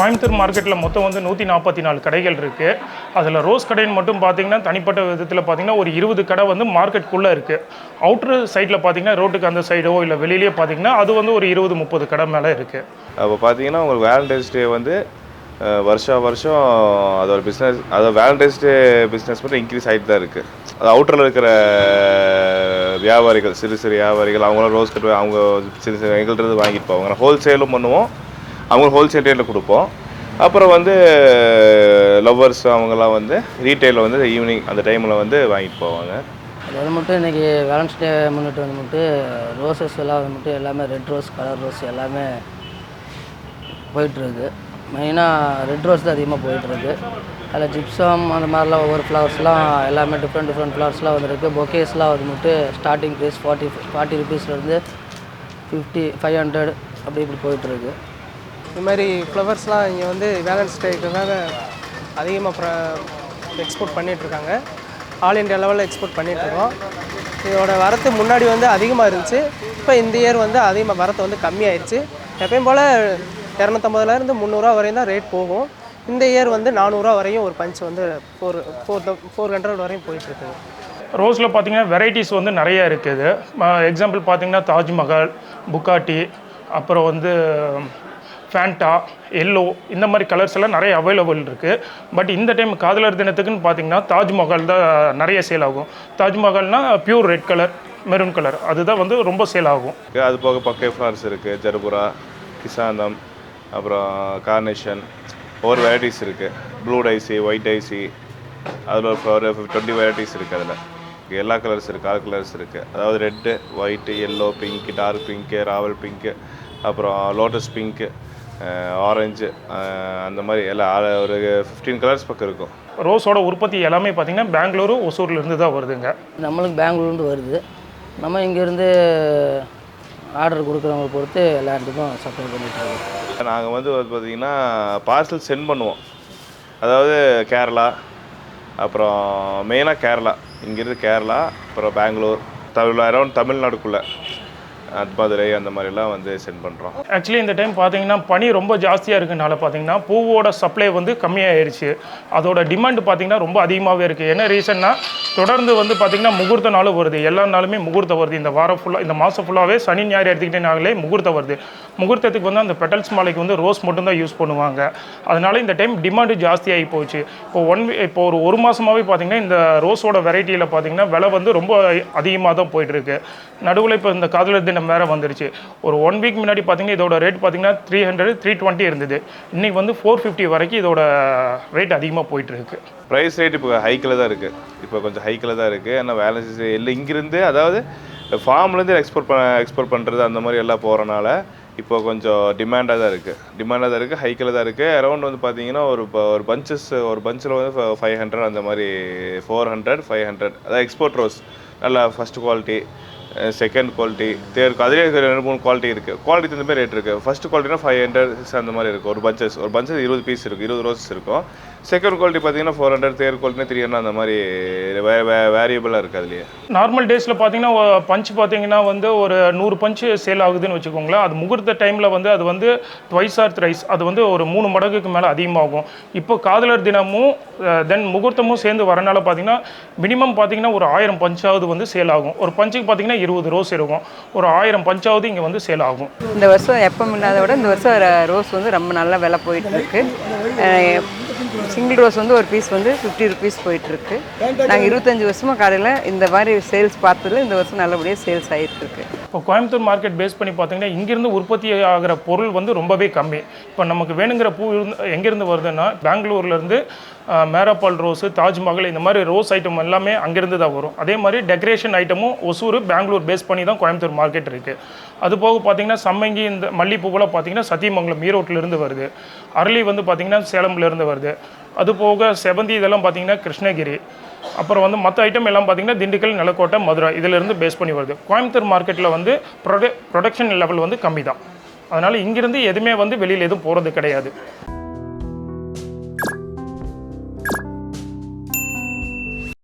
கோயம்புத்தூர் மார்க்கெட்டில் மொத்தம் வந்து நூற்றி நாற்பத்தி நாலு கடைகள் இருக்குது அதில் ரோஸ் கடைன்னு மட்டும் பார்த்தீங்கன்னா தனிப்பட்ட விதத்தில் பார்த்தீங்கன்னா ஒரு இருபது கடை வந்து மார்க்கெட்டுக்குள்ளே இருக்குது அவுட்ரு சைடில் பார்த்தீங்கன்னா ரோட்டுக்கு அந்த சைடோ இல்லை வெளியிலேயே பார்த்தீங்கன்னா அது வந்து ஒரு இருபது முப்பது கடை மேலே இருக்குது அப்போ பார்த்தீங்கன்னா உங்களுக்கு வேலண்டைன்ஸ் டே வந்து வருஷம் வருஷா வருஷம் அதோட பிஸ்னஸ் அதோட வேலண்டைன்ஸ் டே பிஸ்னஸ் மட்டும் இன்க்ரீஸ் ஆகிட்டு தான் இருக்குது அது அவுட்டரில் இருக்கிற வியாபாரிகள் சிறு சிறு வியாபாரிகள் அவங்களாம் ரோஸ் கட்டு அவங்க சிறு சிறு எங்கள்கிட்ட வாங்கிட்டு போவாங்க. ஹோல்சேலும் பண்ணுவோம். அவங்க ஹோல்சேல் ரேட்டில் கொடுப்போம். அப்புறம் வந்து லவ்வர்ஸ் அவங்கெல்லாம் வந்து ரீட்டைலில் வந்து ஈவினிங் அந்த டைமில் வந்து வாங்கிட்டு போவாங்க. அது வந்து மட்டும் இன்றைக்கி வேலன்ஸ் டே முன்னிட்டு வந்து மட்டும் ரோசஸ் எல்லாம் வந்து மட்டும் எல்லாமே ரெட் ரோஸ் கலர் ரோஸ் எல்லாமே போயிட்டுருக்கு. மெயினாக ரெட் ரோஸ் தான் அதிகமாக போயிட்டுருக்கு. அதில் ஜிப்சம் அந்த மாதிரிலாம் ஒவ்வொரு ஃப்ளவர்ஸ்லாம் எல்லாமே டிஃப்ரெண்ட் டிஃப்ரெண்ட் ஃப்ளவர்ஸ்லாம் வந்துருக்கு. பொக்கேஸ்லாம் வந்து மட்டும் ஸ்டார்டிங் ப்ரைஸ் ஃபார்ட்டி ஃபார்ட்டி ருபீஸ்லேருந்து ஃபிஃப்டி ஃபைவ் ஹண்ட்ரட் அப்படி இப்படி போயிட்டுருக்கு. இது மாதிரி ஃப்ளவர்ஸ்லாம் இங்கே வந்து வேலன்ஸ் டேக்காக அதிகமாக எக்ஸ்போர்ட் பண்ணிகிட்ருக்காங்க. ஆல் இண்டியா லெவலில் எக்ஸ்போர்ட் பண்ணிகிட்ருக்கோம். இதோட வரத்து முன்னாடி வந்து அதிகமாக இருந்துச்சு. இப்போ இந்த இயர் வந்து அதிகமாக வரத்து வந்து கம்மியாயிருச்சு. எப்பயும் போல் இரநூத்தம்பதுலேருந்து முந்நூறுரூவா வரையும் தான் ரேட் போகும். இந்த இயர் வந்து நானூறுரூவா வரையும் ஒரு பஞ்ச் வந்து ஃபோர் ஃபோர் ஃபோர் ஹண்ட்ரட் வரையும் போயிட்டுருக்குது ரோஸில் பார்த்தீங்கன்னா வெரைட்டிஸ் வந்து நிறைய இருக்குது. எக்ஸாம்பிள் பார்த்தீங்கன்னா தாஜ்மஹால் புக்காட்டி அப்புறம் வந்து ஃபேண்டா எல்லோ இந்த மாதிரி கலர்ஸ் எல்லாம் நிறைய அவைலபிள் இருக்குது பட் இந்த டைம் காதலர் தினத்துக்குன்னு பார்த்தீங்கன்னா தாஜ்மஹால் தான் நிறைய சேல் ஆகும். தாஜ்மஹால்னா pure red colour maroon colour அதுதான் வந்து ரொம்ப சேல் ஆகும். அது போக பக்கே ஃப்ளார்ஸ் இருக்குது ஜர்புரா கிசாந்தம் அப்புறம் கார்னேஷன் ஒவ்வொரு வெரைட்டிஸ் இருக்குது ப்ளூ டைசி ஒயிட் டைசி அதில் ஒரு டுவெண்ட்டி வெரைட்டிஸ் இருக்குது அதில். எல்லா கலர்ஸ் இருக்குது ஆல் கலர்ஸ் இருக்குது அதாவது red white yellow pink dark pink Rawal pink அப்புறம் லோட்டஸ் பிங்க்கு ஆரஞ்சு அந்த மாதிரி எல்லா ஆ- ஒரு ஃபிஃப்டீன் கலர்ஸ் பக்கம் இருக்கும். ரோஸோட உற்பத்தி எல்லாமே பார்த்தீங்கன்னா பெங்களூரு ஒசூர்லேருந்து தான் வருதுங்க. நம்மளுக்கு பெங்களூர்லேருந்து வருது. நம்ம இங்கேருந்து ஆர்டர் கொடுக்குறவங்க பொறுத்து எல்லா இடத்துக்கும் சப்ளை பண்ணிகிட்ருக்கோம் நாங்கள் வந்து வந்து பார்த்திங்கன்னா பார்சல் சென்ட் பண்ணுவோம். அதாவது கேரளா அப்புறம் மெயினாக கேரளா. இங்கேருந்து கேரளா அப்புறம் பெங்களூர் தமிழ் அரௌண்ட் தமிழ்நாடுக்குள்ளே. மதுரை அந்த மாதிரிலாம் வந்து சென்ட் பண்ணுறோம் ஆக்சுவலி இந்த டைம் பார்த்தீங்கன்னா பனி ரொம்ப ஜாஸ்தியாக இருக்கனால பார்த்தீங்கன்னா பூவோட சப்ளை வந்து கம்மியாயிருச்சு. அதோட டிமாண்ட் பார்த்தீங்கன்னா ரொம்ப அதிகமாகவே இருக்குது என்ன ரீசன்னா தொடர்ந்து வந்து பார்த்தீங்கன்னா முகூர்த்த நாளும் வருது. எல்லா நாளுமே முகூர்த்தம் வருது. இந்த வாரம் ஃபுல்லாக இந்த மாதம் ஃபுல்லாகவே சனி ஞாயிறு எடுத்துக்கிட்டேனாலே முகூர்த்தம் வருது. முகூர்த்தத்துக்கு வந்து அந்த பெட்டல்ஸ் மாலைக்கு வந்து ரோஸ் மட்டும்தான் யூஸ் பண்ணுவாங்க. அதனால இந்த டைம் டிமாண்டு ஜாஸ்தியாகி போச்சு. இப்போ ஒன் இப்போ ஒரு ஒரு மாதமாகவே பார்த்தீங்கன்னா இந்த ரோஸோட வெரைட்டியில் பார்த்தீங்கன்னா விலை வந்து ரொம்ப அதிகமாக தான் போயிட்டுருக்கு நடுவில் இப்போ இந்த காதலர் ஆயிரம் வேறு வந்துருச்சு. ஒரு ஒன் வீக் முன்னாடி பார்த்தீங்கன்னா இதோட ரேட் பார்த்தீங்கன்னா த்ரீ ஹண்ட்ரட் த்ரீ டுவெண்ட்டி இருந்தது. இன்றைக்கி வந்து ஃபோர் ஃபிஃப்டி வரைக்கும் இதோட ரேட் அதிகமாக போயிட்டுருக்கு. ப்ரைஸ் ரேட் இப்போ ஹைக்கில் தான் இருக்குது இப்போ கொஞ்சம் ஹைக்கில் தான் இருக்குது ஏன்னா வேலன்ஸ் இல்லை இங்கேருந்து அதாவது ஃபார்ம்லேருந்து எக்ஸ்போர்ட் பண்ண எக்ஸ்போர்ட் பண்ணுறது அந்த மாதிரி எல்லாம் போகிறனால இப்போ கொஞ்சம் டிமாண்டாக தான் இருக்குது டிமாண்டாக தான் இருக்குது ஹைக்கில் தான் இருக்குது அரௌண்ட் வந்து பார்த்தீங்கன்னா ஒரு ப- ஒரு பஞ்சஸ் ஒரு பஞ்சில் வந்து ஃபைவ் ஹண்ட்ரட் அந்த மாதிரி ஃபோர் ஹண்ட்ரட் ஃபைவ் ஹண்ட்ரட் அதாவது எக்ஸ்போர்ட் ரோஸ் நல்லா first quality second quality third அதிலே ரெண்டு மூணு குவாலிட்டி இருக்குது குவாலிட்டி தகுந்த மாதிரி ரேட் இருக்குது ஃபஸ்ட் குவாலிட்டினா ஃபைவ் ஹண்ட்ரட் அந்த மாதிரி இருக்கும். ஒரு பஞ்சஸ் ஒரு பஞ்சஸ் இருபது பீஸ் இருக்கும் இருபது ரோஸ் இருக்கும். செகண்ட் குவாலிட்டி பார்த்தீங்கன்னா four hundred third quality three hundred அந்த மாதிரி வே வே வேரியபிளாக இருக்குது அதுலேயே நார்மல் டேஸில் பார்த்தீங்கன்னா பஞ்ச் பார்த்தீங்கன்னா வந்து ஒரு நூறு பஞ்சு சேல் ஆகுதுன்னு வச்சுக்கோங்களேன். அது முகூர்த்த டைமில் வந்து அது வந்து ட்வைஸ் ஆர் த்ரைஸ் அது வந்து ஒரு மூணு மடங்குக்கு மேலே அதிகமாகும். இப்போ காதலர் தினமும் தென் முகூர்த்தமும் சேர்ந்து வரனால பார்த்தீங்கன்னா மினிமம் பார்த்தீங்கன்னா ஒரு ஆயிரம் பஞ்சாவது வந்து சேல் ஆகும். ஒரு பஞ்சுக்கு பார்த்தீங்கன்னா இருபது ரோஸ் இருக்கும். ஒரு ஆயிரம் பஞ்சாவது இங்கே வந்து சேல் ஆகும். இந்த வருஷம் எப்போ இல்லாத விட இந்த வருஷம் ரோஸ் வந்து ரொம்ப நல்லா விலை போயிட்டு இருக்கு. சிங்கிள் ரோஸ் வந்து ஒரு பீஸ் வந்து ஃபிஃப்டி ருபீஸ் போயிட்டுருக்கு. நாங்கள் இருபத்தஞ்சி வருஷமாக கடையில் இந்த மாதிரி சேல்ஸ் பார்த்ததில் இந்த வருஷம் நல்லபடியாக சேல்ஸ் ஆகிட்டுருக்கு இப்போ கோயம்புத்தூர் மார்க்கெட் பேஸ் பண்ணி பார்த்தீங்கன்னா இங்கேருந்து உற்பத்தி ஆகிற பொருள் வந்து ரொம்பவே கம்மி. இப்போ நமக்கு வேணுங்கிற பூ இருந்து எங்கேருந்து வருதுன்னா பெங்களூர்லேருந்து மேராபால் ரோஸு தாஜ்மஹால் இந்த மாதிரி ரோஸ் ஐட்டம் எல்லாமே அங்கேருந்து தான் வரும். அதே மாதிரி டெக்கரேஷன் ஐட்டமும் ஒசூர் பெங்களூர் பேஸ் பண்ணி தான் கோயம்புத்தூர் மார்க்கெட் இருக்குது அது போக பார்த்தீங்கன்னா சம்மங்கி இந்த மல்லிப்பூவெல்லாம் பார்த்தீங்கன்னா சத்தியமங்கலம் ஈரோட்டிலேருந்து வருது. அரளி வந்து பார்த்தீங்கன்னா சேலம்லேருந்து வருது. அது போக செவந்தி இதெல்லாம் பார்த்தீங்கன்னா கிருஷ்ணகிரி. அப்புறம் வந்து மற்ற ஐட்டம் எல்லாம் பார்த்தீங்கன்னா திண்டுக்கல் நிலக்கோட்டை மதுரை. இதிலிருந்து பேஸ் பண்ணி வருது. கோயம்புத்தூர் மார்க்கெட்டில் வந்து ப்ரொட ப்ரொடக்ஷன் லெவல் வந்து கம்மி தான் அதனால் இங்கிருந்து எதுவுமே வந்து வெளியில் எதுவும் போகிறது கிடையாது.